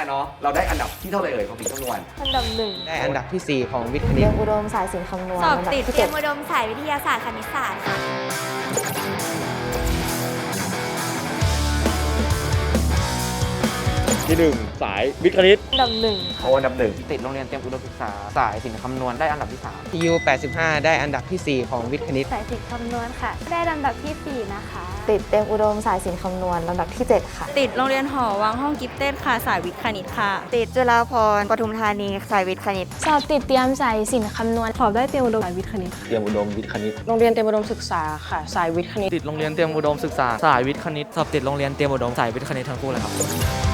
5เนาะเราได้อันดับที่เท่าไหร่เอ่ยของปีคำนวณ อันดับหนึ่งได้อันดับทีสี่4 ของวิทย์คณิเรีตยนอุดมสายศิลป์คำนวณสอบลำดัติดที่เตรีเจ็ยดมอุดมสายวิทยาศาสตร์คณิตศาสตร์ค่ะ ที่หนึ่งสายวิทย์คณิตอันดับหนึ่งโอ้อันดับหนึ่งติดโรงเรียนเตรียมอุดมศึกษา สายศิลป์คำนวณได้อันดับที่3ทียู85 ได้อันดับทีสี่ 4 ของวิทย์คณิต สายศิลป์คำนวณค่ะ ได้ลำดับที่สี่นะคะ ติดเต็มอุดมสายศิลป์คำนวณลำดับที่เจ็ดค่ะ ติดโรงเรียนหอวังห้องกิฟเต็ดค่ะ สายวิทย์คณิตค่ะ ติดจุฬาภรณ์ปทุมธานีสายวิทย์คณิต สอบติดเตรียมสายศิลป์คำนวณสอบได้เตรียมอุดมสายวิทย์คณิตเตรียมอุดมวิทย์คณิต โรงเรียนเตรียมอุดมศึกษาค่ะ สายวิทย์คณิต ติดโรงเรียนเตรียมอุดมศึกษา สายวิทย์คณิต สอบติดโรงเรียนเตรียมอุดมสายวิทย์คณิตทั้งคู่เลยครับ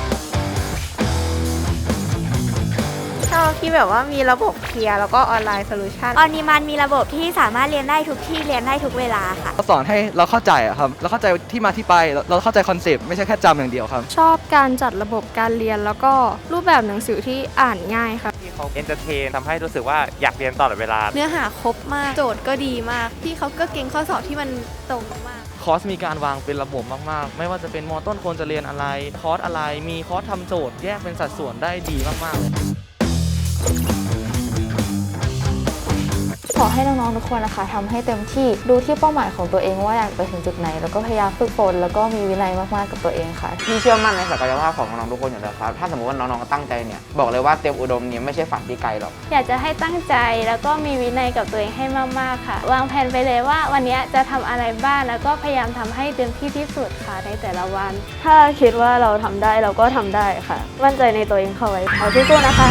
ชอบที่แบบว่ามีระบบเคลียร์แล้วก็ออนไลน์โซลูชันออนนีมันมีระบบที่สามารถเรียนได้ทุกที่เรียนได้ทุกเวลาค่ะเขาสอนให้เราเข้าใจอะครับ เราเข้าใจที่มาที่ไปเราเราเข้าใจคอนเซปต์ไม่ใช่แค่จำอย่างเดียวครับ ชอบการจัดระบบการเรียนแล้วก็รูปแบบหนังสือที่อ่านง่ายค่ะที่เขาเอนเตอร์เทนทำให้รู้สึกว่าอยากเรียนตลอดเวลา เนื้อหาครบมาก โจทย์ก็ดีมาก พี่เขาก็เก่งข้อสอบที่มันตรงมากคอร์สมีการวางเป็นระบบมากๆ ไม่ว่าจะเป็นมอต้นควรจะเรียนอะไร คอร์สอะไร มีคอร์สทำโจทย์แยกเป็นสัดส่วนได้ดีมากๆเลย ขอให้น้องๆทุกคนนะคะทำให้เต็มที่ดูที่เป้าหมายของตัวเองว่าอยากไปถึงจุดไหน แล้วก็พยายามฝึกฝนแล้วก็มีวินัยมาก ๆ กับตัวเองค่ะ พี่เชื่อมั่นในศักยภาพของน้องๆทุกคนอยู่แล้วครับ ถ้าสมมติว่าน้องๆตั้งใจเนี่ย บอกเลยว่าเตรียมอุดมเนี่ยไม่ใช่ฝันที่ไกลหรอก อยากจะให้ตั้งใจแล้วก็มีวินัยกับตัวเองให้มาก ๆ ค่ะ วางแผนไปเลยว่าวันนี้จะทำอะไรบ้างแล้วก็พยายามทำให้เต็มที่ที่สุดค่ะในแต่ละวัน ถ้าคิดว่าเราทำได้เราก็ทำได้ค่ะ มั่นใจในตัวเองเข้าไว้ขอสู้ๆนะคะ